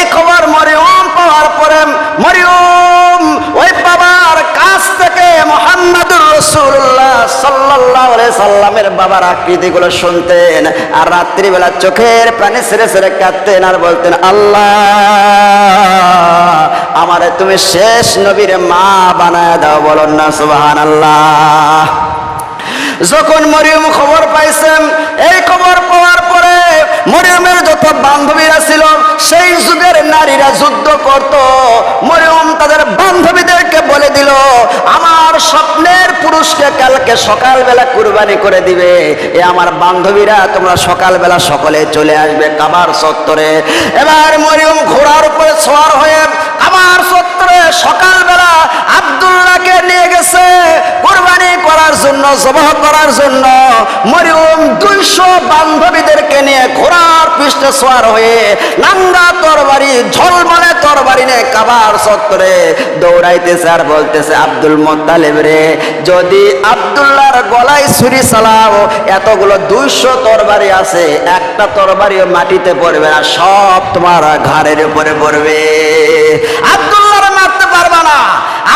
এই খবর মরিয়ম পাওয়ার পরে মরিয়ম ওই বাবার কাছ থেকে মোহাম্মদুর রসুল্লাহ সাল্লাহ সাল্লামের বাবার আকৃতিগুলো শুনতেন আর রাত্রিবেলা চোখের প্রাণে সেরে সেরে কাঁদতেন আর বলতেন, আল্লাহ, আমারে তুমি শেষ নবীর মা বানায় দাও, বলুন না সুবাহান আল্লাহ যখন মরিয়ম খবর পাইছেন, এই খবর পাওয়ার মরিয়মের যত বান্ধবীরা ছিল, সেই যুগের নারীরা যুদ্ধ করত। মরিয়ম তাদের বান্ধবীদেরকে বলে দিল, আমার স্বপ্নের পুরুষকে কালকে সকালবেলা কুরবানি করে দিবে। এ আমার বান্ধবীরা, তোমরা সকালবেলা সকলে চলে আসবে কাবার চত্বরে। এবার মরিয়ম ঘোড়ার উপরে সোয়ার হয়ে কাবার সকালবেলা আব্দুল্লাহকে নিয়ে গেছে কোরবানি করার জন্য, জবাহ করার জন্য। মরিয়ম দুইশো বান্ধবীদেরকে নিয়ে পৃষ্ঠে সোয়ার হয়ে নাঙ্গা তরবারি, ঝলমলে তরবারি নিয়ে কাবার চত্বরে দৌড়াইতেছে আর বলতেছে, আব্দুল রে, যদি আব্দুল্লাহর গলায় ছুরি চালাও, এতগুলো দুইশো তরবারি আছে, একটা তরবারিও মাটিতে পড়বে সব তোমার ঘাড়ের উপরে পড়বে। আব্দুল্লাহর পারবে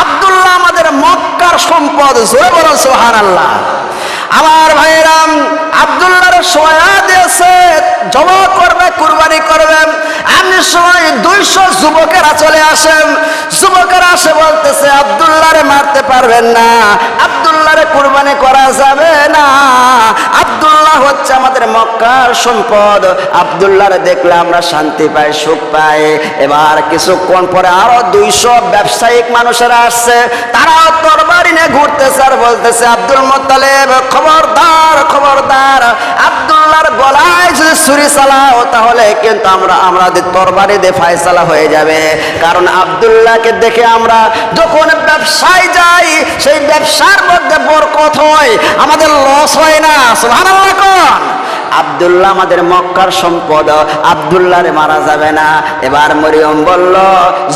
আব্দুল্লাহ আমাদের মক্কার সম্পদ। জোরে বলো সোহান আল্লাহ আমার ভাইরাম আব্দুল্লাহর সোয়া দিয়েছে জমা করবে, কুরবানি করবে। এমনি সময় দুইশো যুবকেরা চলে আসেন। যুবকেরা আসে বলতেছে আব্দুল্লাহরে মারতে পারবেন না। আব্দুল্লাহরে কুরবানি করা যাবে না। আব্দুল্লাহ হচ্ছে আমাদের মক্কার সম্পদ। আব্দুল্লাহরে দেখলে আমরা শান্তি পাই, সুখ পাই। এবার কিছুক্ষণ পরে আরও দুইশো ব্যবসায়িক মানুষেরা আসছে। তারাও তরবারি নিয়ে ঘুরতেছে আর বলতেছে, আব্দুল মোত্তালেব খবরদার খবরদার। আব্দুল্লাহর গলায় যদি ছুরি চালাও, তাহলে কিন্তু আমরা আমাদের তরবারি দিয়ে ফায়সালা হয়ে যাবে। কারণ আবদুল্লাহকে দেখে আমরা যখন ব্যবসায় যাই, সেই ব্যবসার মধ্যে বরকত হয়, আমাদের লস হয় না। সুবহানাল্লাহ কোন। আব্দুল্লাহ আমাদের মক্কার সম্পদ, আব্দুল্লাহরে মারা যাবে না। এবার মরিয়ম বলল,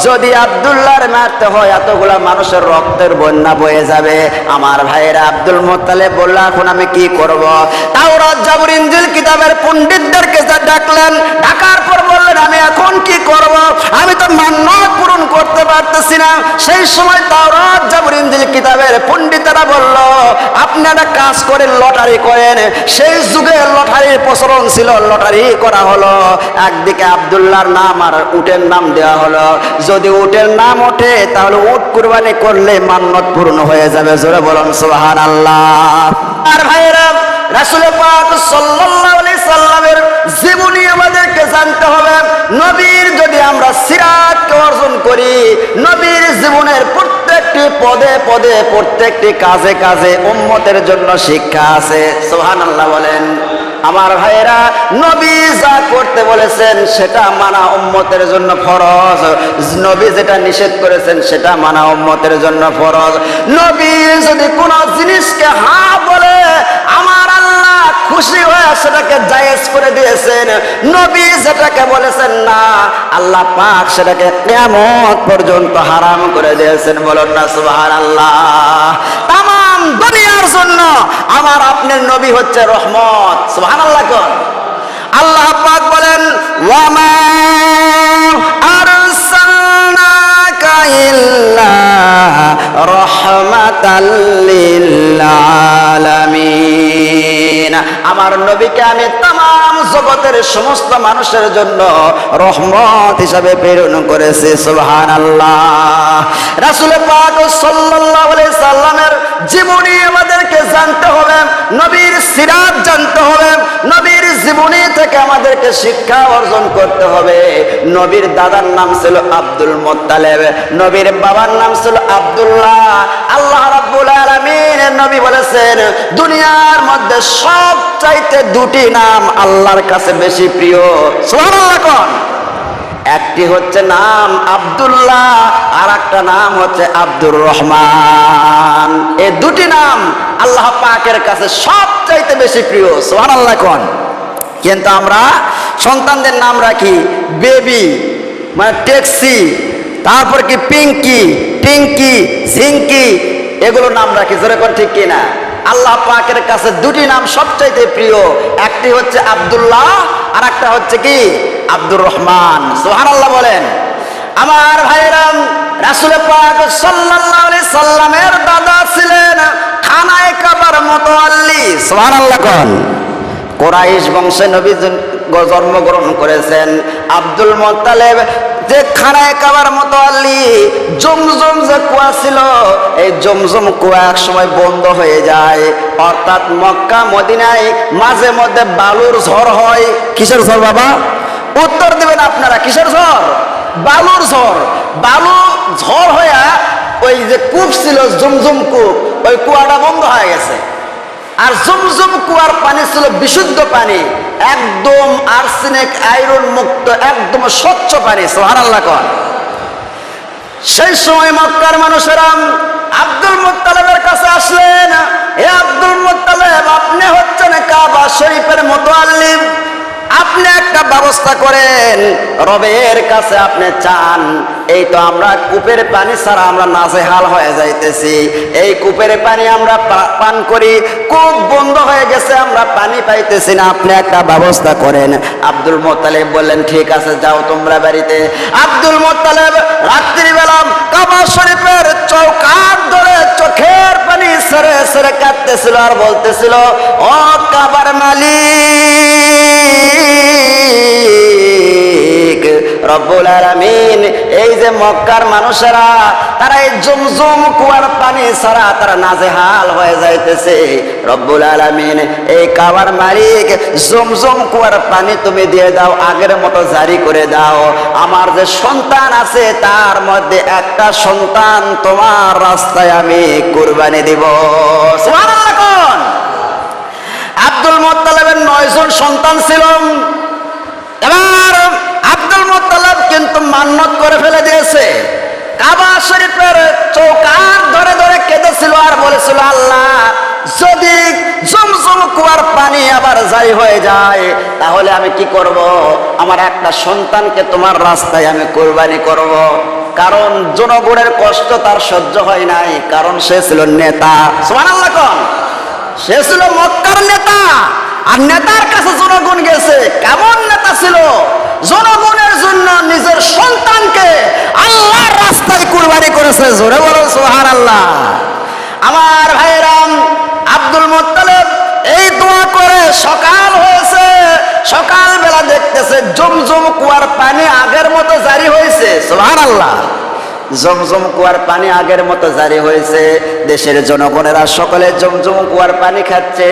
যদি আব্দুল্লাহরে মারতে হয়, এতগুলা মানুষের রক্তের বন্যা বয়ে যাবে। আমার ভাইয়েরা আব্দুল মোত্তালে বলল, এখন আমি কি করব? তাওরাত, জাবর, ইনজিল কিতাবের পণ্ডিতদেরকে যা ডাকলেন, ডাকার পর বললেন, আমি এখন কি করব? আমি তো মান্যত পূরণ করতে পারতেছি না। সেই সময় তাওরাত, জাবর, ইনজিল কিতাবের পণ্ডিতেরা বলল, আপনি একটা কাজ করেন, লটারি করেন। সেই যুগে লটারির প্রচলন ছিল, লটারি করা হলো। একদিকে আব্দুল্লাহর নাম আর উটের নাম দেওয়া হলো। যদি উটের নাম ওঠে, তাহলে উট কুরবানি করলে মান্যত পূর্ণ হয়ে যাবে। জোরে বলুন সুবহান আল্লাহ আর সাল্লামের জীবনী আমাদেরকে জানতে হবে। নবীর যদি আমরা সিরাতকে অর্জন করি, নবীর জীবনের প্রত্যেকটি পদে পদে, প্রত্যেকটি কাজে কাজে উম্মতের জন্য শিক্ষা আছে। সোহান আল্লাহ বলেন। আমার ভাইয়েরা, নবী যা করতে বলেছেন সেটা মানা উম্মতের জন্য ফরজ। নবী যেটা নিষেধ করেছেন সেটা মানা উম্মতের জন্য ফরজ। নবী যদি কোন জিনিসকে হা বলে, আমার আল্লাহ খুশি হয়ে সেটাকে জায়েজ করে দিয়েছেন। নবী যেটাকে বলেছেন না, আল্লাহ পাক সেটাকে কেমন পর্যন্ত হারাম করে দিয়েছেন। বলুন না, সুবহানাল্লাহ। তাম দুনিয়ার জন্য। আমার আপনার নবী হচ্ছে রহমত। সুবহানাল্লাহ কোন। আল্লাহ পাক বলেন, ওয়ামা আরসালনাকা ইল্লা রাহমাতাল লিল আলামিন। আমার নবীকে আমি তাম জগতের সমস্ত মানুষের জন্য রহমত হিসাবে প্রেরণ করেছি, সুবহানাল্লাহ। রাসূল পাক সাল্লাল্লাহু আলাইহি সাল্লামের জীবনী আমাদেরকে জানতে হবে, নবীর সিরাত জানতে হবে, নবীর জীবনী থেকে আমাদেরকে শিক্ষা অর্জন করতে হবে। নবীর দাদার নাম ছিল আব্দুল মোত্তালেব, নবীর বাবার নাম ছিল আব্দুল্লাহ। আল্লাহ নবী বলেছেন, দুনিয়ার মধ্যে সব চাইতে দুটি নাম আল্লাহর কাছে বেশি প্রিয়। কোন। একটি হচ্ছে নাম আব্দুল্লাহ আর একটা নাম হচ্ছে আব্দুর রহমান। এই দুটি নাম আল্লাহ পাকের কাছে সবচাইতে বেশি প্রিয়। সোহান আল্লাহ কোন। কিন্তু আমরা সন্তানদের নাম রাখি বেবি মানে ট্যাক্সি তারপর কি পিঙ্কি টিঙ্কি ঝিঙ্কি এগুলো নাম রাখি, জোরে কোন ঠিক কিনা? আল্লাহ পাকের কাছে দুটি নাম সবচাইতে প্রিয়, একটি হচ্ছে আব্দুল্লাহ আর একটা হচ্ছে কি? আব্দুর রহমান। সুবহানাল্লাহ বলেন, আমার ভাইরাম রাসুল পাক সাল্লাল্লাহু আলাইহি সাল্লামের দাদা ছিলেন খানায় কাবার মতো আল্লি সুবহানাল্লাহ কোন। কোরাইশ বংশে নবী জন- জন্মগ্রহণ করেছেন। আব্দুল মোত্তালেব যে খানায় কাবার মতো আল্লি জমজম যে কুয়া ছিল, এই জমজম কুয়া এক সময় বন্ধ হয়ে যায়। অর্থাৎ মক্কা, মদিনায় মাঝে মধ্যে বালুর ঝড় হয়। কিসের ঝড় বাবা? উত্তর দেবেন আপনারা, কিসের ঝড়? বালুর ঝড়। বালু ঝড় হয়ে ওই যে কূপ ছিল, জমজম কূপ, ওই কুয়াটা বন্ধ হয়ে গেছে। আর জমজম কুয়ার পানি ছিল বিশুদ্ধ পানি। একদম আর্সেনিক আয়রন মুক্ত, একদম স্বচ্ছ পানি সোহারাল্লা কর সেই সময় মক্কার মানুষেরা আব্দুল মোত্তালেবের কাছে আসলেন। হে আব্দুল মোত্তালেব, আপনি হচ্ছেন কাবা শরীফের মতো আল্লিম আপনি একটা ব্যবস্থা করেন। রবের কাছে আপনি চান, এই তো আমরা কূপের পানি ছাড়া আমরা নাজেহাল হয়ে যাইতেছি। এই কূপের পানি আমরা পান করি, কূপ বন্ধ হয়ে গেছে, আমরা পানি পাইতেছি না। আপনি একটা ব্যবস্থা করেন। আব্দুল মোতালেব বললেন, ঠিক আছে, যাও তোমরা বাড়িতে। আব্দুল মোত্তালেব রাত্রিবেলা কাবা শরীফের চৌকাট ধরে চোখের পানি সেরে সেরে কাঁদতেছিল আর বলতেছিল ও কাবার মালিক রব্বুল আলামিন, এই যে মক্কার মানুষেরা, তারা এই জমজম কুয়ার পানি ছাড়া তারা নাজেহাল হয়ে যাইতেছে। রব্বুল আলামিন, এই কাবার মালিক, জমজম কুয়ার পানি তুমি দিয়ে দাও, আগের মতো জারি করে দাও। আমার যে সন্তান আছে, তার মধ্যে একটা সন্তান তোমার রাস্তায় আমি কুরবানি দিব। কোন? আব্দুল মোত্তালেবের নয়জন সন্তান ছিল। এবার কিন্তু মান্নত করে ফেলে দিয়েছে। কাবা শরীফের চৌকার ধরে ধরে কেঁদেছিল আর বলেছিল, আল্লাহ, যদি জমজম কুয়ার পানি আবার জারি হয়ে যায়, তাহলে আমি কি করব? আমার একটা সন্তানকে তোমার রাস্তায় আমি কোরবানি করব। কারণ জনগণের কষ্ট তার সহ্য হয় নাই, কারণ সে ছিল নেতা। কোন। সে ছিল মক্কার নেতা। আর নেতার কাছে জনগণ গেছে কেমন নেতা ছিল জনগণের জন্য নিজের সন্তানকে আল্লাহর রাস্তায় কুরবানি করেছে জোরে বলো সোহার আল্লাহ আমার ভাইরাম আব্দুল মোত্তালেব এই করে সকাল হয়েছে দেখতেছে জমজম কুয়ার পানি আগের মতো জারি হয়েছে। সোহার আল্লাহ জমজম কুয়ার পানি আগের মতো জারি হয়েছে, দেশের জনগণেরা সকলে জমজম কুয়ার পানি খাচ্ছে।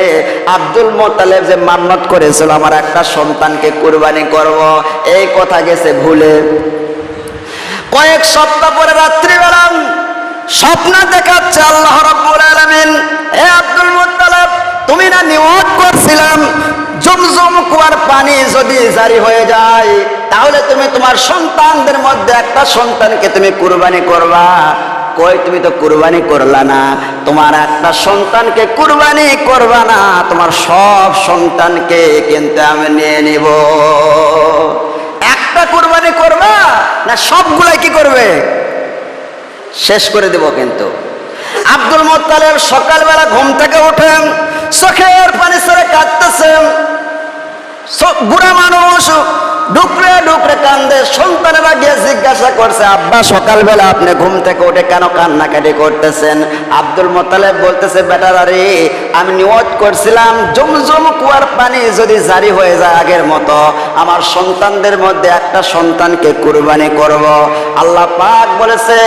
আব্দুল মোতালেব যে মান্নত করেছিল, আমার একটা সন্তানকে কুরবানি করব, এই কথা গেছে ভুলে। কয়েক সপ্তাহ পরে রাত্রিবেলা স্বপ্ন দেখাচ্ছে আল্লাহ রাব্বুল আলামিন। এ আব্দুল মুত্তালিব, তুমি না নিয়ত করছিলাম? জমজম কুয়ার পানি যদি জারি হয়ে যায়, তাহলে তুমি তোমার সন্তানদের মধ্যে একটা সন্তানকে তুমি কুরবানি করবা। কই, তুমি তো কুরবানি করলা না। তোমার একটা সন্তানকে কুরবানি করবা না। তোমার সব সন্তানকে কিন্তু আমি নিয়ে নিব। একটা কুরবানি করবা না সবগুলাই কি করবে? শেষ করে দেব কিন্তু। আব্দুল মোত্তালেব সকালবেলা ঘুম থেকে ওঠেন চোখের পানি সরে কাঁদতেছেন। বুড়া মানুষ ডুকরে ডুকরে কান্দে, সন্তানেরা গিয়ে জিজ্ঞাসা করছে, আব্বা, সকালবেলা আপনি ঘুম থেকে উঠে কেন কান্নাকাটি করতেছেন? আব্দুল মোতালেব বলতেছে বেটারা রে আমি নিয়ত করছিলাম জমজম কুয়ার পানি যদি জারি হয়ে যায় আগের মতো, আমার সন্তানদের মধ্যে একটা সন্তানকে কুরবানি করব। আল্লাহ পাক বলেছে,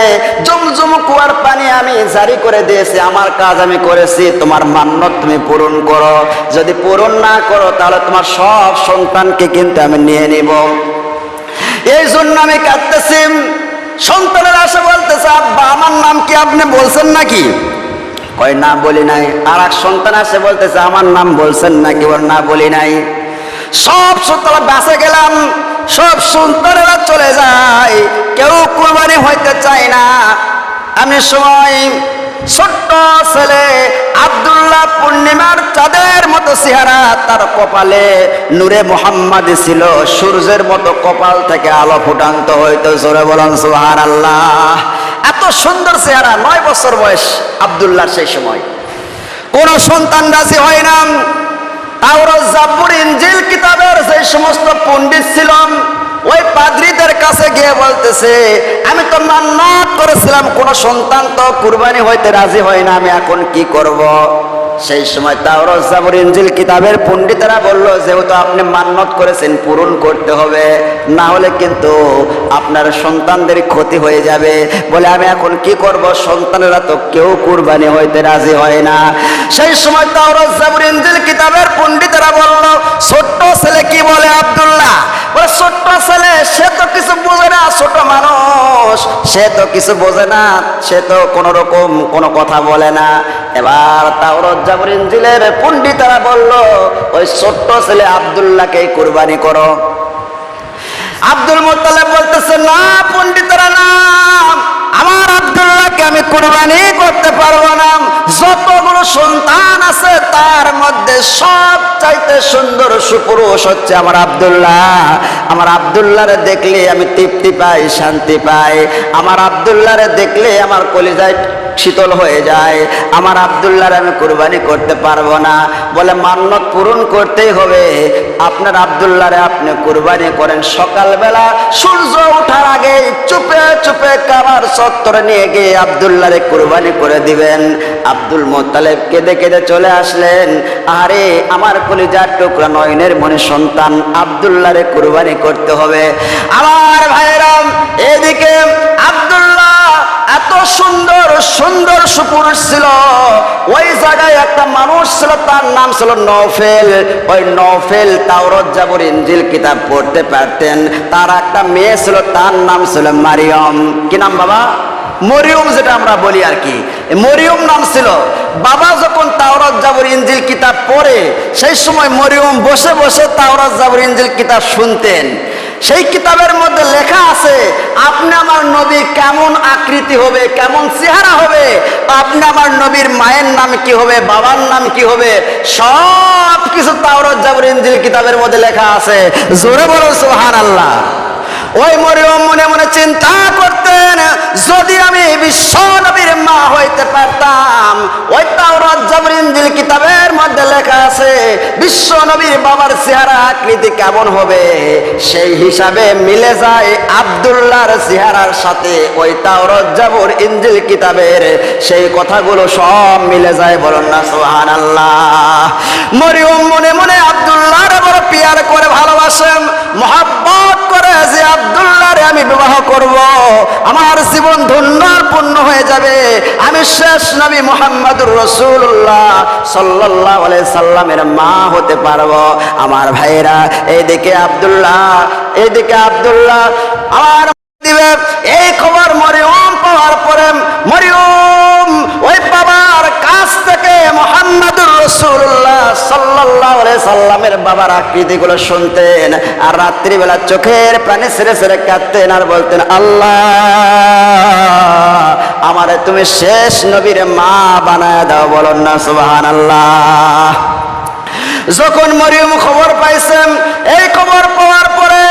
জমজম কুয়ার পানি আমি জারি করে দিয়েছি, আমার কাজ আমি করেছি, তোমার মান্যত তুমি পূরণ করো। যদি পূরণ না করো, তাহলে তোমার সব সন্তানকে কিন্তু আমি নিয়ে নিব। এই জন্য আমি কাঁদতেছি। সন্তানের আসে বলতেছে, আব্বা, আমার নাম কি আপনি বলছেন নাকি? কয়, না, বলি নাই। আর এক সন্তান আসে বলতেছে, আমার নাম বলছেন নাকি? ওর না, বলি নাই। সব সন্তান বাসে গেলাম। সব সন্তানেরা চলে যায়। কেউ কুরবানি হইতে চায় না। আমি সময় ছোট্ট ছেলে আব্দুল্লাহ পূর্ণিমার চাঁদের মতো চেহারা তার কপালে। নূরে মোহাম্মদ ছিল সূর্যের মতো কপাল থেকে আলো ফুটান্ত হইতো, জোরে বলেন সুহার আল্লাহ এত সুন্দর চেহারা, নয় বছর বয়স আব্দুল্লাহ সেই সময়। কোন সন্তান রাজি হয় না তাওরাত জাবুর ইনজিল কিতাবের যে সমস্ত পণ্ডিত ছিলাম ওই পাদ্রীদের কাছে গিয়ে বলতেছে, আমি তো মান্নাত করেছিলাম, কোন সন্তান তো কুরবানি হইতে রাজি হয় না, আমি এখন কি করব। সেই সময় তাওরজ জাবর ইনজিল কিতাবের পণ্ডিতেরা বলল, যেহেতু আপনি মান্নত করেছেন, পূরণ করতে হবে। না হলে কিন্তু আপনার সন্তানদের ক্ষতি হয়ে যাবে। বলে, আমি এখন কি করব? সন্তানেরা তো কেউ কুরবানি হইতে রাজি হয় না। সেই সময় তাওরজ জাবর ইনজিল কিতাবের পণ্ডিতেরা বলল, ছোট্ট ছেলে কি বলে আব্দুল্লাহ? বলে, ছোট্ট ছেলে, সে তো কিছু বোঝে না, ছোট মানুষ। সে তো কিছু বোঝে না, সে তো কোন রকম কোনো কথা বলে না। এবার তাওরত জাবর ইনজিলের পণ্ডিতেরা বলল, ওই ছোট্ট ছেলে আব্দুল্লাহকে কুরবানি করো। আব্দুল মোত্তালেব বলতেছে, না পণ্ডিতরা, না। আমার আব্দুল্লাহকে আমি কোরবানি করতে পারব না। যতগুলো সন্তান আছে, তার মধ্যে সব চাইতে সুন্দর সুপুরুষ হচ্ছে আমার আবদুল্লাহ। আমার আবদুল্লাহরে দেখলে আমি তৃপ্তি পাই, শান্তি পাই। আমার আবদুল্লাহরে দেখলে আমার কলিজায় শীতল হয়ে যায়। আমার আব্দুল্লাহর আমি কুরবানি করতে পারব না। বলে, মান্নত পূরণ করতেই হবে। আপনার আব্দুল্লাহরে আপনি কুরবানি করেন। সকালবেলা সূর্য ওঠার আগে চুপে চুপে কাবার চত্বরে নিয়ে গিয়ে আব্দুল্লাহরে কুরবানি করে দিবেন। আব্দুল মোত্তালেব কেঁদে কেঁদে চলে আসলেন। আরে, আমার কলিজার টুকরা নয়নের মনে সন্তান, আব্দুল্লাহরে কুরবানি করতে হবে। আমার ভাইরাম এদিকে এত সুন্দর সুন্দর সুপুরুষ ছিল। ওই জায়গায় একটা মানুষ ছিল, তার নাম ছিল নফেল ওই নফেল তাওরত জাবর ইঞ্জিল কিতাব পড়তে পারতেন। তার একটা মেয়ে ছিল, তার নাম ছিল মারিয়ম। কি নাম বাবা? মরিয়ম যেটা আমরা বলি আর কি। মরিয়ম নাম ছিল। বাবা যখন তাওরাত জাবর ইঞ্জিল কিতাব পড়ে, সেই সময় মরিয়ম বসে বসে তাওরাত জাবর ইঞ্জিল কিতাব শুনতেন। সেই কিতাবের মধ্যে লেখা আছে, আপনি আমার নবী কেমন আকৃতি হবে, কেমন চেহারা হবে আপনি আমার নবীর মায়ের নাম কি হবে, বাবার নাম কি হবে সব কিছু তাওরাত জাবর ইঞ্জিল কিতাবের মধ্যে লেখা আছে। জোরে বলো সোহান আল্লাহ ওই মরিয়ম মনে মনে চিন্তা করতেন, যদি আমি বিশ্ব নবীর মা হইতে পারতাম, ওই তাওরাত জাবর কিতাবের মধ্যে লেখা আছে, বিশ্ব নবীর বাবার চেহারা আকৃতি কেমন হবে? সেই হিসাবে মিলে যায় আব্দুল্লাহর চেহারার সাথে ওই তাওরাত জাবর ইনজিল কিতাবের। সেই কথাগুলো সব মিলে যায় বলুন না, সুবহানাল্লাহ। মরিয়ম মনে মনে আব্দুল্লাহর বড় পিয়ার করে ভালোবাসেন, মহাব্বত করে যে আব্দুল্লাহরে আমি বিবাহ করব, আমার জীবন ধন্য পূর্ণ হয়ে যাবে। আমি শেষ নবী মোহাম্মদুর রসুল্লাহ সাল্লাহ সাল্লামের মা হতে পারব। আমার ভাইরা এইদিকে আব্দুল্লাহ এইদিকে আব্দুল্লাহ, আমার দিবে, এই খবর মরিয়ম পাওয়ার পরে মরিয়ম ওই বাবার কাছ থেকে মোহাম্মদুর রসুল্লাহ সাল্লাহ সাল্লামের বাবার আকৃতিগুলো শুনতেন আর রাত্রিবেলা চোখের প্রাণে সেরে সেরে কাঁদতেন আর বলতেন, আল্লাহ, আমারে তুমি শেষ নবীর মা বানায় দাও। বলুন না সুবাহ আল্লাহ যখন মরিয়ম খবর পাইছেন, এই খবর পাওয়ার পরে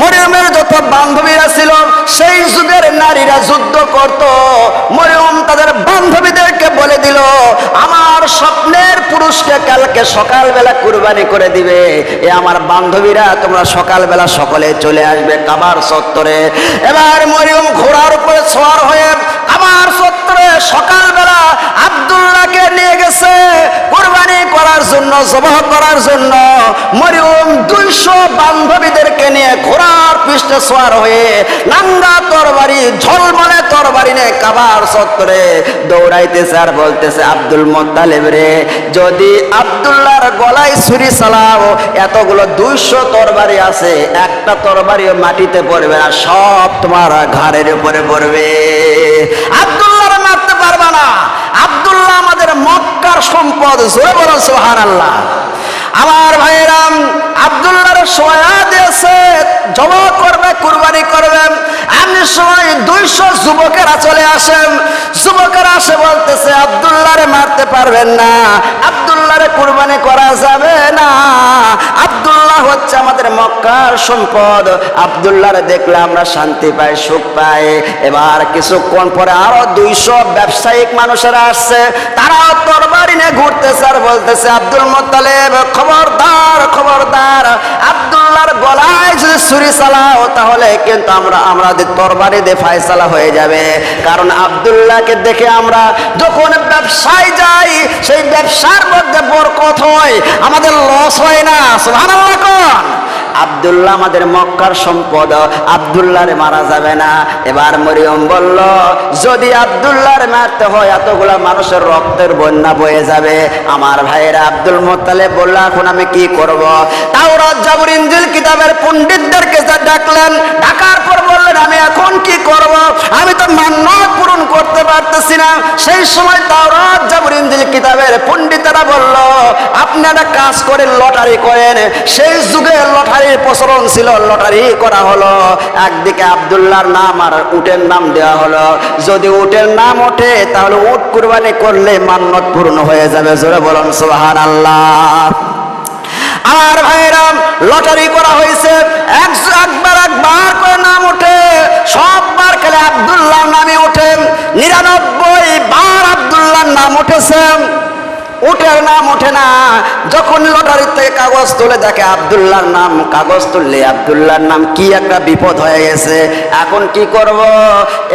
মরিয়মের যত বান্ধবীরা ছিল, সেই যুগের নারীরা যুদ্ধ করত। মরিয়ম তাদের বান্ধবীদেরকে বলে দিল, আমার স্বপ্নের পুরুষকে কালকে সকালবেলা কুরবানি করে দিবে। এ আমার বান্ধবীরা, তোমরা সকালবেলা সকলে চলে আসবে কাবার চত্বরে। এবার মরিয়ম ঘোড়ার উপরে সোয়ার হয়ে কাবার চত্বরে সকালবেলা আব্দুল্লাহকে নিয়ে গেছে কোরবানি করার জন্য, জবাহ করার জন্য মরিয়ম দুইশো বান্ধবীদেরকে নিয়ে ঘোড়ার পৃষ্ঠে সোয়ার হয়ে নাঙ্গা তরবারি, ঝলমলে তরবারি নিয়ে কাবার চত্বরে দৌড়াইতেছে আর বলতেছে, আব্দুল মোত্তালেব রে, যদি আব্দুল্লাহর গলায় ছুরি চালাও, এতগুলো দুইশো তরবারি আছে, একটা তরবারিও মাটিতে পড়বে না, সব তোমার ঘাড়ের উপরে পড়বে। আব্দুল্লাহর মারতে পারবে না। মক্কার সম্পদ জোরে বলো সোহান আল্লাহ আমার ভাইরাম আব্দুল্লাহর সোয়া দিয়েছে জমা করবে, কুরবানি করবে এমনি সময় দুইশো যুবকেরা চলে আসেন। যুবকেরা আসে বলতেছে, আব্দুল্লাহরে মারতে পারবেন না। আব্দুল্লাহরে কুরবানি করা যাবে না। আব্দুল্লাহ হচ্ছে আমাদের মক্কার সম্পদ। আব্দুল্লাহরে দেখলে আমরা শান্তি পাই, সুখ পাই। এবার কিছুক্ষণ পরে আরও দুইশো ব্যবসায়িক মানুষেরা আসছে। তারা তরবারি নিয়ে ঘুরতেছে আর বলতেছে, আব্দুল মোত্তালেব ছুরি চালাও, তাহলে কিন্তু আমরা আমাদের তরবারি দিয়ে ফায়সালা হয়ে যাবে। কারণ আবদুল্লাহকে দেখে আমরা যখন ব্যবসায় যাই, সেই ব্যবসার মধ্যে বরকত হয়, আমাদের লস হয় না। সুবহানাল্লাহ কোন। আব্দুল্লাহ আমাদের মক্কার সম্পদ, আব্দুল্লাহরে মারা যাবে না। এবার মরিয়ম বলল, যদি আবদুল্লাহ মারতে হয়, এতগুলা মানুষের রক্তের বন্যা বয়ে যাবে। আমার ভাইয়েরা আব্দুল মোতালে বলল, এখন আমি কি করব? তাও জাবুর ইঞ্জিল কিতাবের পণ্ডিতদেরকে ডাকলেন ডাকার পর বললেন আমি এখন কি করব? আমি তো মান্যত পূরণ করতে পারতেছি না। সেই সময় তাওরাত জাবুর কিতাবের পণ্ডিতেরা বলল, আপনি একটা কাজ করে লটারি করেন। সেই যুগে লটারির প্রচলন ছিল, লটারি করা হলো। একদিকে আব্দুল্লাহর নাম আর উটের নাম দেওয়া হলো। যদি উটের নাম ওঠে, তাহলে উট কুরবানি করলে মান্যত পূর্ণ হয়ে যাবে। জোরে বলুন সুবহান আল্লাহ আর ভাইরাম লটারি করা হয়েছে। একবার একবার করে নাম ওঠে। সববার খেলে আব্দুল্লাহ নামে ওঠে। নিরানব্বই বার আব্দুল্লাহর নাম উঠেছে। উঠের নাম ওঠে না। যখন লটারির থেকে কাগজ তুলে দেখে আব্দুল্লাহর নাম, কাগজ তুললে আব্দুল্লাহর নাম কি একটা বিপদ হয়ে গেছে। এখন কি করব?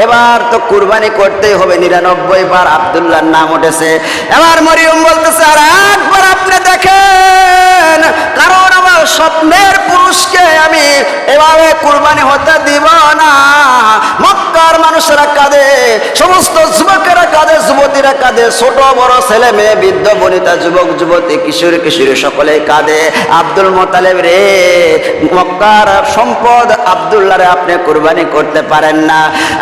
এবার তো কুরবানি করতেই হবে। নিরানব্বই বার আব্দুল্লাহর নাম উঠেছে। এবার মরিয়ম বলতেছে, আর একবার আপনি দেখেন, কারণ আমার স্বপ্নের পুরুষকে আমি এভাবে কুরবানি হতে দিব না। মক্কার মানুষেরা কাঁদে, সমস্ত যুবকেরা কাঁদে, যুবতীরা কাঁদে, ছোট, বড়, ছেলে, মেয়ে, বৃদ্ধ, বনিতা, যুবক, যুবতী, কিশোর, কিশোরী সকলে কাঁদে। আব্দুল মোতালেব রে, মক্কার সম্পদ আব্দুল্লাহরে আপনি কুরবানি করতে পারেন না।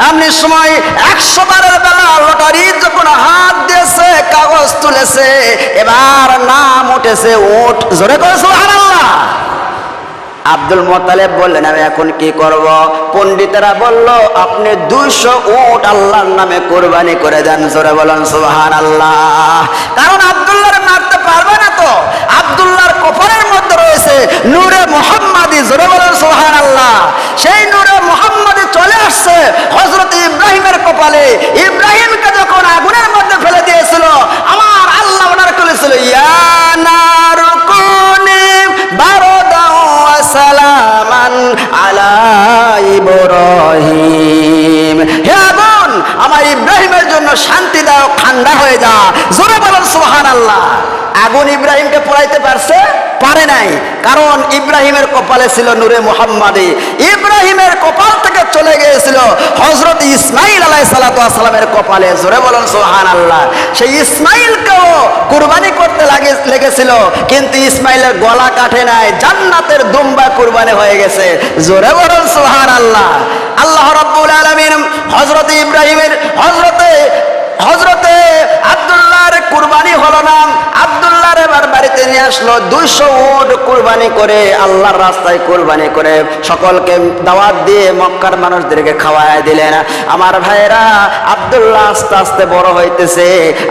আপনি সময় একশো বারের বেলা লটারি যখন হাত দিয়েছে, কাগজ তুলেছে, এবার নাম উঠেছে উঠ জোরে করে সুবহানাল্লাহ। আব্দুল মোতালেব বললেন, আমি এখন কি করব? পণ্ডিতেরা বলল, আপনি দুইশো উট আল্লাহর নামে কোরবানি করে দেন। জোরে বলেন সুবহান আল্লাহ কারণ আব্দুল্লাহর মারতে পারবে না তো। আব্দুল্লাহর কপালের মধ্যে রয়েছে নূরে মোহাম্মদী, জোরে বলেন সুবহান আল্লাহ সেই নূরে মোহাম্মদী চলে আসছে হজরত ইব্রাহিমের কপালে। ইব্রাহিমকে যখন আগুনের মধ্যে ফেলে দিয়েছিল, আমার আল্লাহ অর্ডার করেছিল ইয়া ইব্রাহিম। হে আগুন আমার ইব্রাহিমের জন্য শান্তি দাও ঠান্ডা হয়ে যা। জোরে বলেন সোহান আল্লাহ আগুন ইব্রাহিমকে পড়াইতে পারছে? পারে নাই। কারণ ইব্রাহিমের কপালে ছিল নূরে মোহাম্মদী। ইব্রাহিমের কপাল থেকে চলে গিয়েছিল হজরত ইসমাইল আলাই সালামের কপালে জোরে বলেন সোহান আল্লাহ সেই ইসমাইলকেও কুরবানি করতে লাগে লেগেছিল, কিন্তু ইসমাইলের গলা কাটে নাই, জান্নাতের দুম্বা কুরবানি হয়ে গেছে। জোরে বলেন সোহান আল্লাহ আল্লাহ রব্বুল আলমিন হজরত ইব্রাহিমের হজরতে হজরতে আব্দুল্লাহর কুরবানি হলো না এবার বাড়িতে নিয়ে আসলো, দুইশো করে, আল্লাহর রাস্তায় কুরবানি করে, সকলকে দিয়ে মক্কার মানুষদেরকে দিলেন। আমার ভাইরা আব্দুল্লাহ আস্তে আস্তে বড় হইতেছে।